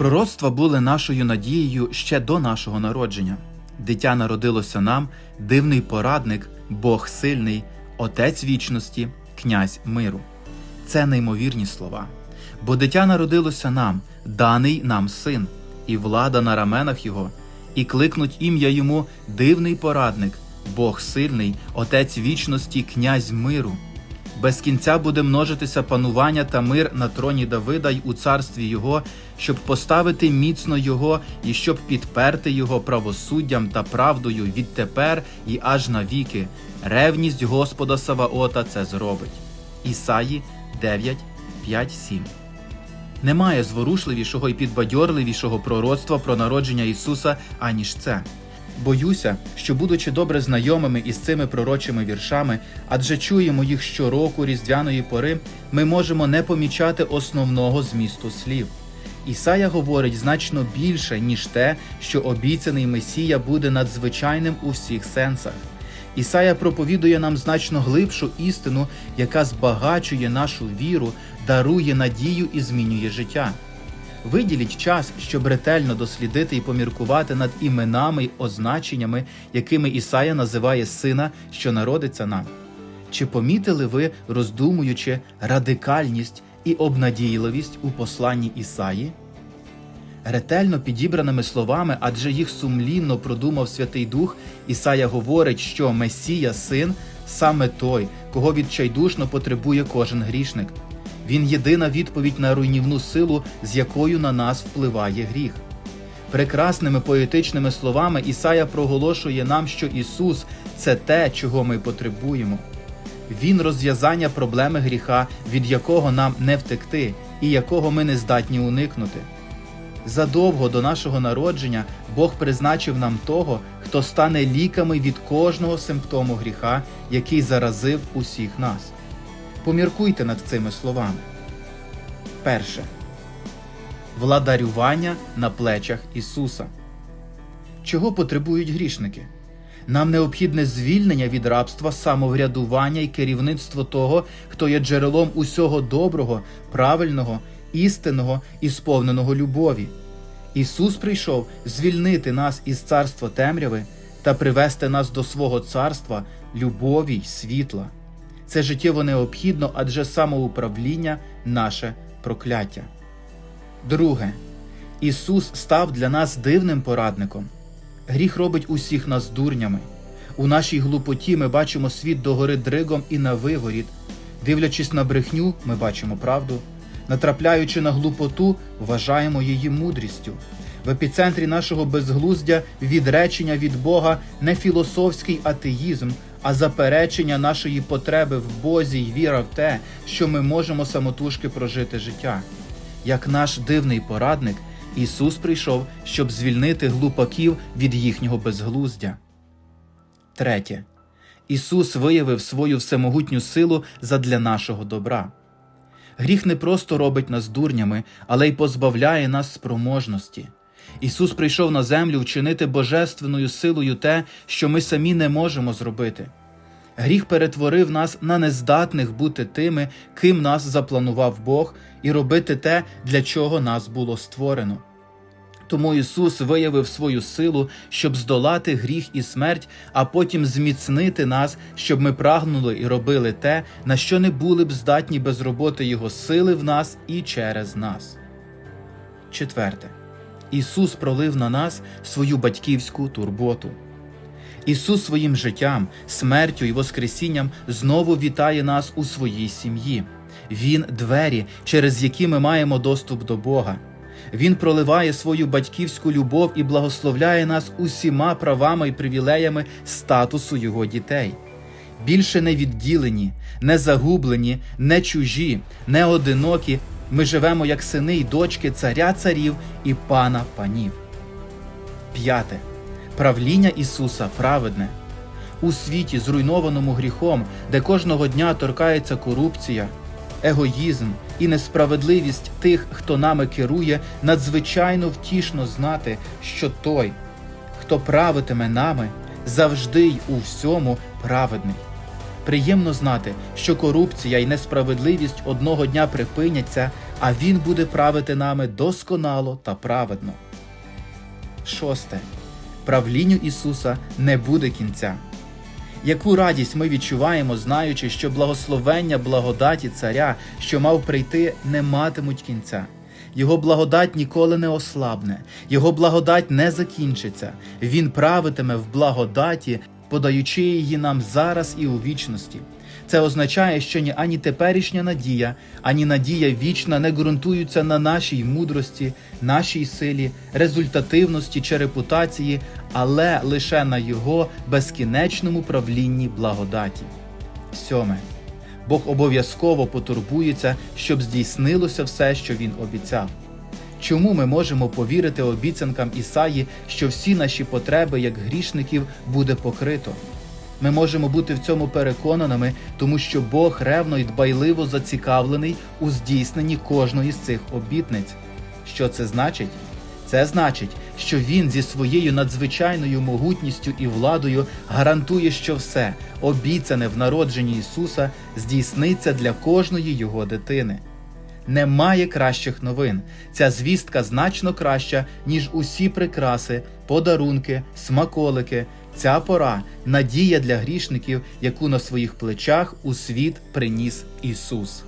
Пророцтва були нашою надією ще до нашого народження. Дитя народилося нам, дивний порадник, Бог сильний, Отець вічності, князь миру. Це неймовірні слова. Бо дитя народилося нам, даний нам син, і влада на раменах його, і кликнуть ім'я йому дивний порадник, Бог сильний, Отець вічності, князь миру. Без кінця буде множитися панування та мир на троні Давида й у царстві його, щоб поставити міцно його і щоб підперти його правосуддям та правдою відтепер і аж навіки. Ревність Господа Саваота це зробить. Ісаї 9, 5, 7 Немає зворушливішого і підбадьорливішого пророцтва про народження Ісуса, аніж це. Боюся, що, будучи добре знайомими із цими пророчими віршами, адже чуємо їх щороку різдвяної пори, ми можемо не помічати основного змісту слів. Ісая говорить значно більше, ніж те, що обіцяний Месія буде надзвичайним у всіх сенсах. Ісая проповідує нам значно глибшу істину, яка збагачує нашу віру, дарує надію і змінює життя. Виділіть час, щоб ретельно дослідити і поміркувати над іменами й означеннями, якими Ісая називає сина, що народиться нам. Чи помітили ви, роздумуючи, радикальність і обнадійливість у посланні Ісаї? Ретельно підібраними словами, адже їх сумлінно продумав Святий Дух, Ісая говорить, що Месія, син, саме той, кого відчайдушно потребує кожен грішник. Він єдина відповідь на руйнівну силу, з якою на нас впливає гріх. Прекрасними поетичними словами Ісая проголошує нам, що Ісус це те, чого ми потребуємо. Він розв'язання проблеми гріха, від якого нам не втекти, і якого ми не здатні уникнути. Задовго до нашого народження Бог призначив нам того, хто стане ліками від кожного симптому гріха, який заразив усіх нас. Поміркуйте над цими словами. Перше. Владарювання на плечах Ісуса. Чого потребують грішники? Нам необхідне звільнення від рабства, самоврядування і керівництво того, хто є джерелом усього доброго, правильного, істинного і сповненого любові. Ісус прийшов звільнити нас із царства темряви та привести нас до свого царства любові й світла. Це життєво необхідно, адже самоуправління наше прокляття. Друге, Ісус став для нас дивним порадником. Гріх робить усіх нас дурнями. У нашій глупоті ми бачимо світ догори дригом і на виворіт. Дивлячись на брехню, ми бачимо правду. Натрапляючи на глупоту, вважаємо її мудрістю. В епіцентрі нашого безглуздя відречення від Бога не філософський атеїзм, а заперечення нашої потреби в Бозі й віра в те, що ми можемо самотужки прожити життя. Як наш дивний порадник, Ісус прийшов, щоб звільнити глупаків від їхнього безглуздя. Третє. Ісус виявив свою всемогутню силу задля нашого добра. Гріх не просто робить нас дурнями, але й позбавляє нас спроможності. Ісус прийшов на землю вчинити божественною силою те, що ми самі не можемо зробити. Гріх перетворив нас на нездатних бути тими, ким нас запланував Бог, і робити те, для чого нас було створено. Тому Ісус виявив свою силу, щоб здолати гріх і смерть, а потім зміцнити нас, щоб ми прагнули і робили те, на що не були б здатні без роботи Його сили в нас і через нас. Четверте. Ісус пролив на нас свою батьківську турботу. Ісус своїм життям, смертю і Воскресінням знову вітає нас у своїй сім'ї. Він двері, через які ми маємо доступ до Бога. Він проливає свою батьківську любов і благословляє нас усіма правами і привілеями статусу Його дітей. Більше не відділені, не загублені, не чужі, не одинокі. Ми живемо як сини й дочки царя царів і пана панів. П'яте. Правління Ісуса праведне. У світі, зруйнованому гріхом, де кожного дня торкається корупція, егоїзм і несправедливість тих, хто нами керує, надзвичайно втішно знати, що той, хто правитиме нами, завжди й у всьому праведний. Приємно знати, що корупція і несправедливість одного дня припиняться, а Він буде правити нами досконало та праведно. Шосте. Правлінню Ісуса не буде кінця. Яку радість ми відчуваємо, знаючи, що благословення благодаті Царя, що мав прийти, не матимуть кінця. Його благодать ніколи не ослабне, Його благодать не закінчиться. Він правитиме в благодаті, подаючи її нам зараз і у вічності. Це означає, що ні ані теперішня надія, ані надія вічна не ґрунтуються на нашій мудрості, нашій силі, результативності чи репутації, але лише на Його безкінечному правлінні благодаті. Сьоме. Бог обов'язково потурбується, щоб здійснилося все, що він обіцяв. Чому ми можемо повірити обіцянкам Ісаї, що всі наші потреби, як грішників, буде покрито? Ми можемо бути в цьому переконаними, тому що Бог ревно і дбайливо зацікавлений у здійсненні кожної з цих обітниць. Що це значить? Це значить, що він зі своєю надзвичайною могутністю і владою гарантує, що все, обіцяне в народженні Ісуса, здійсниться для кожної його дитини. Немає кращих новин. Ця звістка значно краща, ніж усі прикраси, подарунки, смаколики. Ця пора надія для грішників, яку на своїх плечах у світ приніс Ісус.